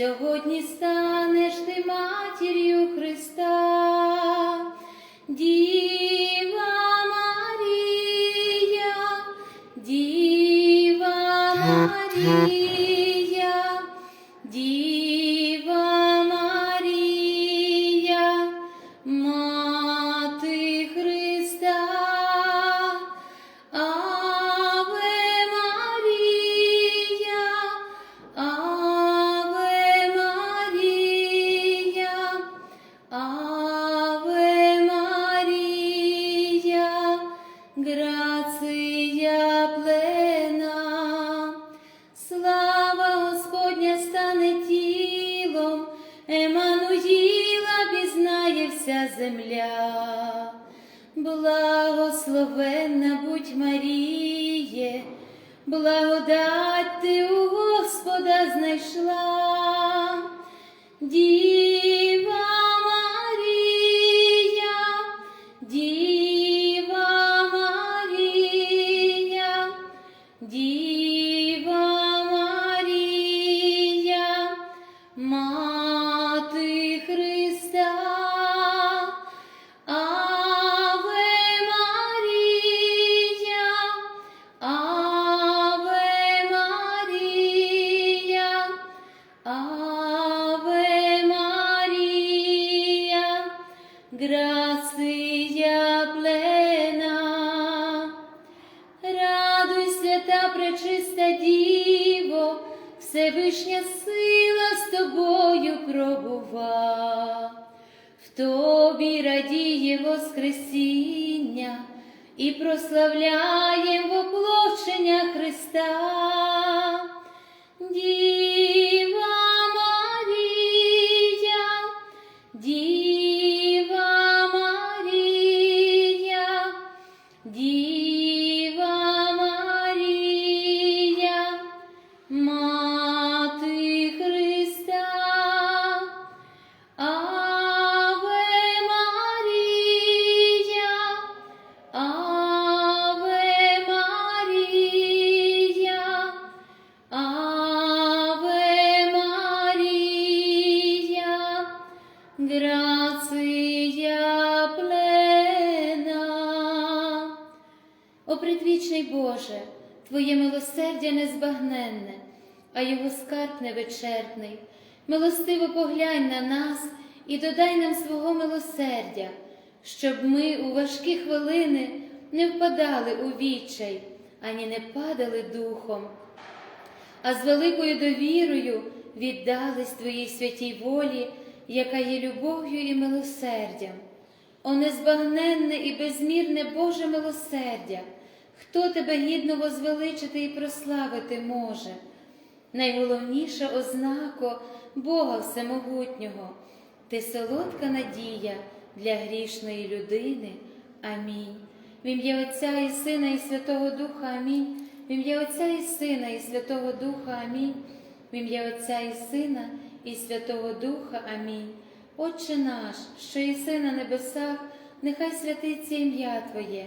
сьогодні станеш благодать ти у Господа знайшла. І Боже, Твоє милосердя незбагненне, а його скарб невичерпний. Милостиво поглянь на нас і додай нам свого милосердя, щоб ми у важкі хвилини не впадали у відчай, ані не падали духом, а з великою довірою віддались Твоїй святій волі, яка є любов'ю і милосердям. О незбагненне і безмірне Боже милосердя, хто тебе гідно возвеличити і прославити може? Найголовніша ознако Бога Всемогутнього, ти солодка надія для грішної людини. Амінь. В ім'я Отця і Сина, і Святого Духа Амінь. В ім'я Отця і Сина, і Святого Духа Амінь. В ім'я Отця і Сина, і Святого Духа Амінь. Отче наш, що єси на небесах, нехай святиться ім'я Твоє,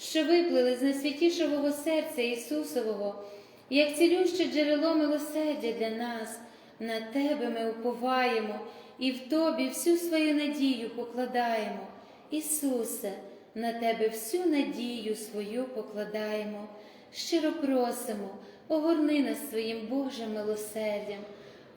що виплили з найсвятішого серця Ісусового, як цілюще джерело милосердя для нас, на Тебе ми уповаємо і в Тобі всю свою надію покладаємо. Ісусе, на Тебе всю надію свою покладаємо, щиро просимо, огорни нас своїм Божим милосердям,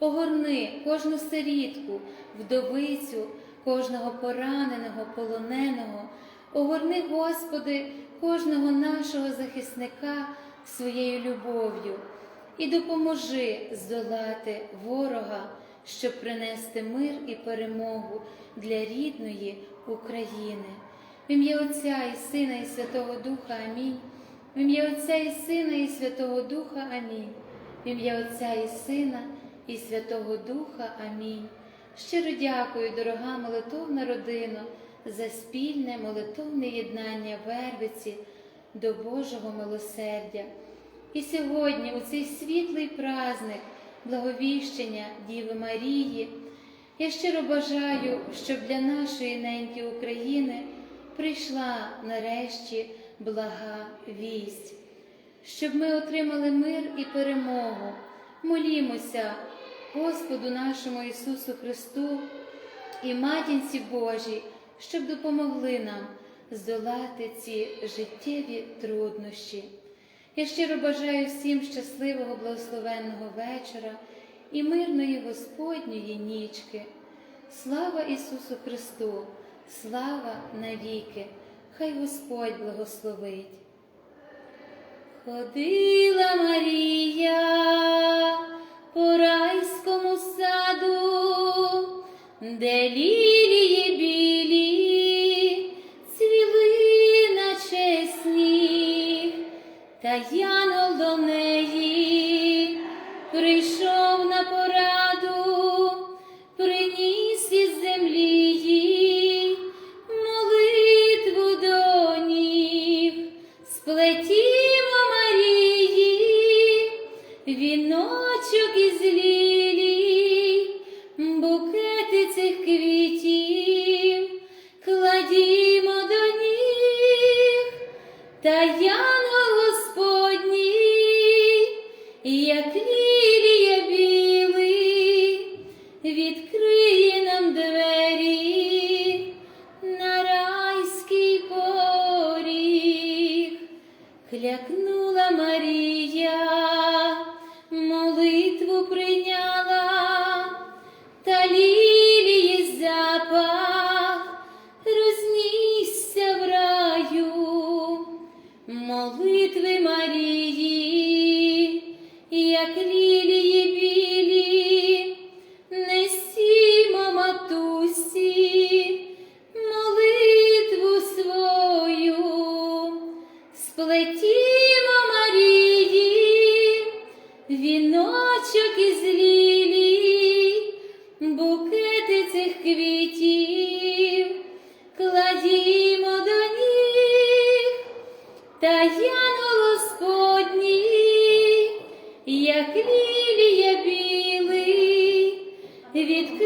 огорни кожну сирітку, вдовицю, кожного пораненого, полоненого, огорни, Господи, кожного нашого захисника своєю любов'ю і допоможи здолати ворога, щоб принести мир і перемогу для рідної України. В ім'я Отця і Сина, і Святого Духа Амінь. В ім'я Отця і Сина, і Святого Духа Амінь. В ім'я Отця і Сина, і Святого Духа Амінь. Щиро дякую, дорога молитовна родина, за спільне молитовне єднання Вервиці до Божого милосердя. І сьогодні, у цей світлий праздник, благовіщення Діви Марії, я щиро бажаю, щоб для нашої неньки України прийшла нарешті блага вість, щоб ми отримали мир і перемогу. Молімося Господу нашому Ісусу Христу і Матінці Божій, щоб допомогли нам здолати ці життєві труднощі. Я щиро бажаю всім щасливого, благословенного вечора і мирної Господньої нічки. Слава Ісусу Христу! Слава навіки! Хай Господь благословить. Ходила Марія цих квітів, як лілія білий, відкриє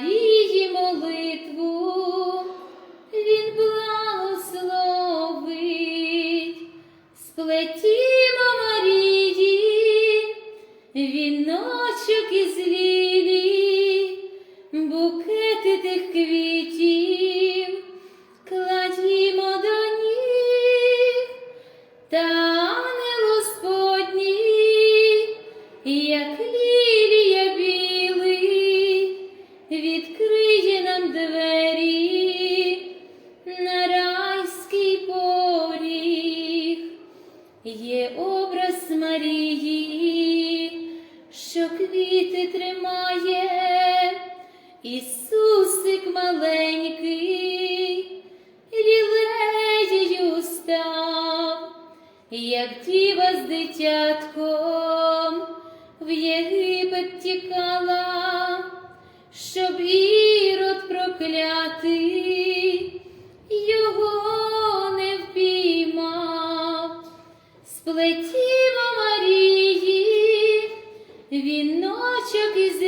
Марії молитву віночок із